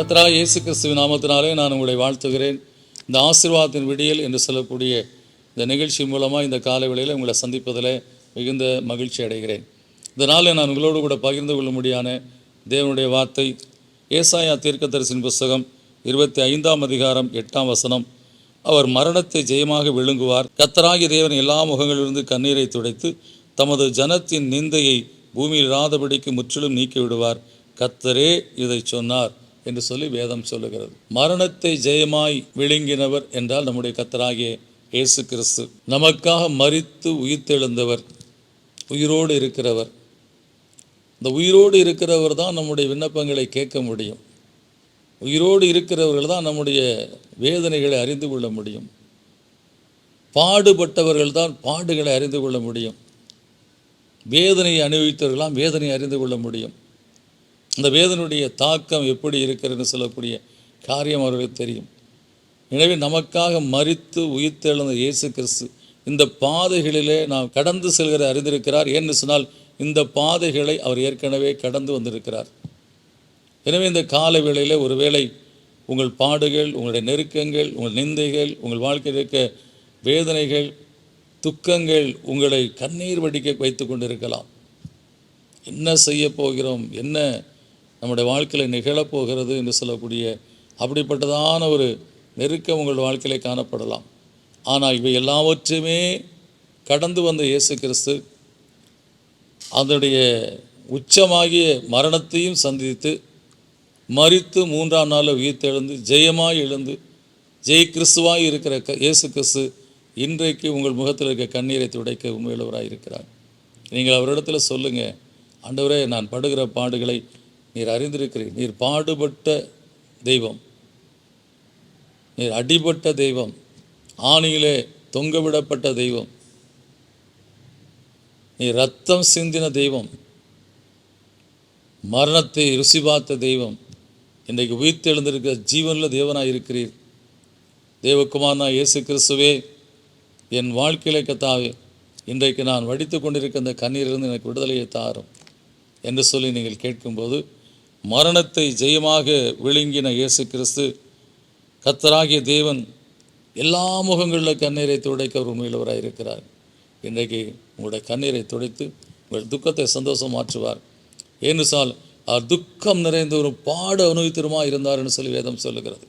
கத்ரா இயேசு கிறிஸ்துவ நாமத்தினாலே நான் உங்களை வாழ்த்துகிறேன். இந்த ஆசீர்வாதத்தின் விடியல் என்று சொல்லக்கூடிய இந்த நிகழ்ச்சி மூலமாக இந்த காலை வேளையில் உங்களை சந்திப்பதில் மிகுந்த மகிழ்ச்சி அடைகிறேன். இதனால் நான் உங்களோடு கூட பகிர்ந்து கொள்ளும்படியான தேவனுடைய வார்த்தை ஏசாயா தீர்க்கதரிசின் புஸ்தகம் இருபத்தி ஐந்தாம் அதிகாரம் எட்டாம் வசனம். அவர் மரணத்தை ஜெயமாக விழுங்குவார். கத்தராகி தேவன் எல்லா முகங்களிலிருந்து கண்ணீரை துடைத்து தமது ஜனத்தின் நிந்தையை பூமியில் இராதபடிக்கு முற்றிலும் நீக்கிவிடுவார். கத்தரே இதை சொன்னார். என்று சொல்லி வேதம் சொல்லுகிறது. மரணத்தை ஜெயமாய் விழுங்கினவர் என்றால் நம்முடைய கத்தராகிய இயேசு கிறிஸ்து. நமக்காக மறித்து உயிர்த்தெழுந்தவர் உயிரோடு இருக்கிறவர். இந்த உயிரோடு இருக்கிறவர் தான் நம்முடைய விண்ணப்பங்களை கேட்க முடியும். உயிரோடு இருக்கிறவர்கள் தான் நம்முடைய வேதனைகளை அறிந்து கொள்ள முடியும். பாடுபட்டவர்கள் தான் பாடுகளை அறிந்து கொள்ள முடியும். வேதனையை அனுபவித்தவர்களாம் வேதனையை அறிந்து கொள்ள முடியும். அந்த வேதனுடைய தாக்கம் எப்படி இருக்கிறதுன்னு சொல்லக்கூடிய காரியம் அவர்களுக்கு தெரியும். எனவே நமக்காக மறித்து உயிர்த்தெழுந்த இயேசு கிறிஸ்து இந்த பாதைகளிலே நாம் கடந்து செல்கிற அறிந்திருக்கிறார். ஏன்னு சொன்னால் இந்த பாதைகளை அவர் ஏற்கனவே கடந்து வந்திருக்கிறார். எனவே இந்த கால வேளையில் ஒருவேளை உங்கள் பாடுகள் உங்களுடைய நெருக்கங்கள் உங்கள் நிந்தைகள் உங்கள் வாழ்க்கையில் இருக்க வேதனைகள் துக்கங்கள் உங்களை கண்ணீர் வடிக்க வைத்து கொண்டிருக்கலாம். என்ன செய்ய போகிறோம்? என்ன நம்முடைய வாழ்க்கையில் நிகழப்போகிறது என்று சொல்லக்கூடிய அப்படிப்பட்டதான ஒரு நெருக்கம் உங்கள் வாழ்க்கையிலே காணப்படலாம். ஆனால் இவை எல்லாவற்றையுமே கடந்து வந்த இயேசு கிறிஸ்து அதனுடைய உச்சமாகிய மரணத்தையும் சந்தித்து மறித்து மூன்றாம் நாளில் உயிர்த்தெழுந்து ஜெயமாய் எழுந்து ஜெய் கிறிஸ்துவாய் இருக்கிற க இயேசு கிறிஸ்து இன்றைக்கு உங்கள் முகத்தில் இருக்க கண்ணீரை துடைக்க உண்மையுள்ளவராக இருக்கிறார். நீங்கள் அவரிடத்தில் சொல்லுங்கள் ஆண்டவரே நான் படுகிற பாடுகளை நீர் அறிந்திருக்கிறீர். நீர் பாடுபட்ட தெய்வம். நீர் அடிபட்ட தெய்வம். ஆணியிலே தொங்கவிடப்பட்ட தெய்வம். நீ ரத்தம் சிந்தின தெய்வம். மரணத்தை ருசி பார்த்த தெய்வம். இன்றைக்கு உயிர்த்தெழுந்திருக்கிற ஜீவனில் தேவனாக இருக்கிறீர். தேவகுமாரனா இயேசு கிறிஸ்துவே என் வாழ்க்கையிலே கத்தாவே இன்றைக்கு நான் வடித்து கொண்டிருக்க அந்த கண்ணீரிலிருந்து எனக்கு விடுதலையை தாரும். என்று சொல்லி நீங்கள் கேட்கும்போது மரணத்தை ஜெயமாக விழுங்கின இயேசு கிறிஸ்து கத்தராகிய தேவன் எல்லா முகங்களில் கண்ணீரை துடைக்க ஒரு உண்மையுள்ளவராக இருக்கிறார். இன்றைக்கு உங்களுடைய கண்ணீரை துடைத்து உங்கள் துக்கத்தை சந்தோஷம் மாற்றுவார். ஏன்னு அவர் துக்கம் நிறைந்த ஒரு பாடு அனுபவித்திருமா இருந்தார்னு சொல்லி வேதம் சொல்லுகிறது.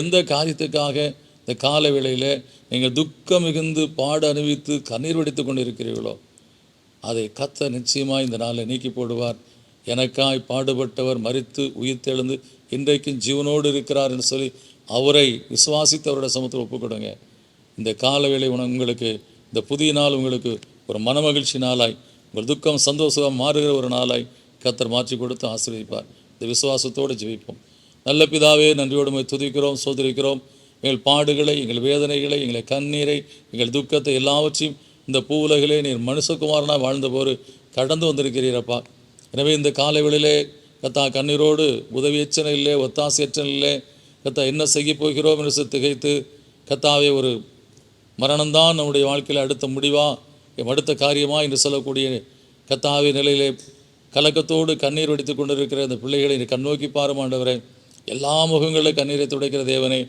எந்த காரியத்துக்காக இந்த கால வேளையில் நீங்கள் துக்கம் மிகுந்து பாடு அனுபவித்து கண்ணீர் வடித்து கொண்டு இருக்கிறீர்களோ அதை கத்த நிச்சயமாக இந்த நாளில் நீக்கி போடுவார். எனக்காய் பாடுபட்டவர் மறித்து உயிர்த்தெழுந்து இன்றைக்கும் ஜீவனோடு இருக்கிறார் என்று சொல்லி அவரை விசுவாசித்தவரோட சமத்தில் ஒப்புக்கொடுங்க. இந்த காலவேளை உங்களுக்கு இந்த புதிய நாள் உங்களுக்கு ஒரு மனமகிழ்ச்சி நாளாய் உங்கள் துக்கம் சந்தோஷமாக மாறுகிற ஒரு நாளாய் கத்தர் மாற்றி கொடுத்து ஆசீர்வதிப்பார். இந்த விசுவாசத்தோடு ஜெயிப்போம் நல்ல பிதாவே நன்றியோடு துதிக்கிறோம் சோதரிக்கிறோம். எங்கள் பாடுகளை எங்கள் வேதனைகளை எங்கள் கண்ணீரை எங்கள் துக்கத்தை எல்லாவற்றையும் இந்த பூவுலகிலே நீர் மனுஷகுமாரனாக வாழ்ந்தபோது கடந்து வந்திருக்கிறீரப்பா எனவே இந்த காலைகளிலே கத்தா கண்ணீரோடு உதவி எச்சனில்லை ஒத்தாசி எச்சனில்லை கத்தா என்ன செய்ய போகிறோம் என்று திகைத்து கத்தாவே ஒரு மரணம்தான் நம்முடைய வாழ்க்கையில் அடுத்த முடிவா அடுத்த காரியமா என்று சொல்லக்கூடிய கத்தாவே நிலையிலே கலக்கத்தோடு கண்ணீர் வடித்து கொண்டிருக்கிற அந்த பிள்ளைகளை நீ கண்ணோக்கி பாருமாண்டவரே எல்லா முகங்களில் கண்ணீரை துடைக்கிற தேவனே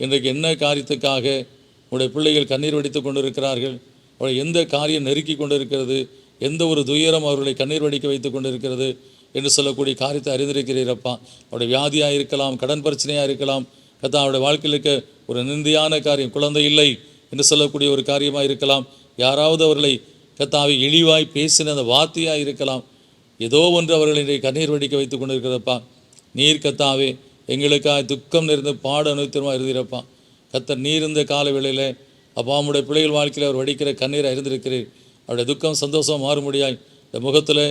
இன்றைக்கு என்ன காரியத்துக்காக உடைய பிள்ளைகள் கண்ணீர் வடித்து கொண்டிருக்கிறார்கள் அவளை எந்த காரியம் நெருக்கி கொண்டிருக்கிறது எந்த ஒரு துயரம் அவர்களை கண்ணீர் வடிக்க வைத்து கொண்டிருக்கிறது என்று சொல்லக்கூடிய காரியத்தை அறிந்திருக்கிறீரப்பா அவருடைய வியாதியாக இருக்கலாம் கடன் பிரச்சனையாக இருக்கலாம். கத்தா அவருடைய வாழ்க்கையில் இருக்க ஒரு நிந்தியான காரியம் குழந்தை இல்லை என்று சொல்லக்கூடிய ஒரு காரியமாக இருக்கலாம். யாராவது அவர்களை கத்தாவை இழிவாய் பேசின அந்த வார்த்தையாக இருக்கலாம். ஏதோ ஒன்று அவர்களை இன்றைக்கு கண்ணீர் வடிக்க வைத்து கொண்டிருக்கிறப்பா நீர் கத்தாவே எங்களுக்காக துக்கம் நிறைந்து பாடு அனுத்திரமாக இருந்திருப்பான் கத்தர் நீர் இருந்த கால வேளையில் அப்பா உம்முடைய பிள்ளைகள் வாழ்க்கையில் அவர் வடிக்கிற கண்ணீர் அறிந்திருக்கிறீர். அவருடைய துக்கம் சந்தோஷம் மாறும்படியாய் இந்த முகத்தில்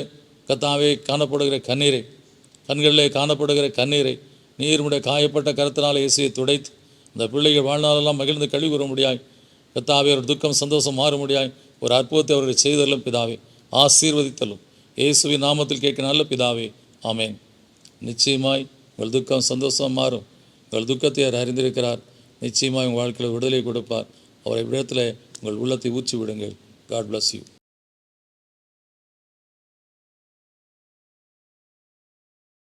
கத்தாவே காணப்படுகிற கண்ணீரை கண்களிலே காணப்படுகிற கண்ணீரை நீருடைய காயப்பட்ட கருத்தினால் இயேசுவை துடைத்து இந்த பிள்ளைகள் வாழ்நாளெல்லாம் மகிழ்ந்து கழிவு கூற முடியாய் கத்தாவே ஒரு துக்கம் சந்தோஷம் மாற முடியாய் ஒரு அற்புதத்தை அவர்கள் செய்தலும் பிதாவே ஆசீர்வதித்தலும். இயேசுவின் நாமத்தில் கேட்க நல்ல பிதாவே ஆமேன். நிச்சயமாய் உங்கள் துக்கம் சந்தோஷம் மாறும். உங்கள் துக்கத்தை அவர் அறிந்திருக்கிறார். நிச்சயமாய் உங்கள் வாழ்க்கையில் விடுதலை கொடுப்பார். அவரை விடத்தில் உங்கள் உள்ளத்தை ஊற்றி விடுங்கள் God bless you.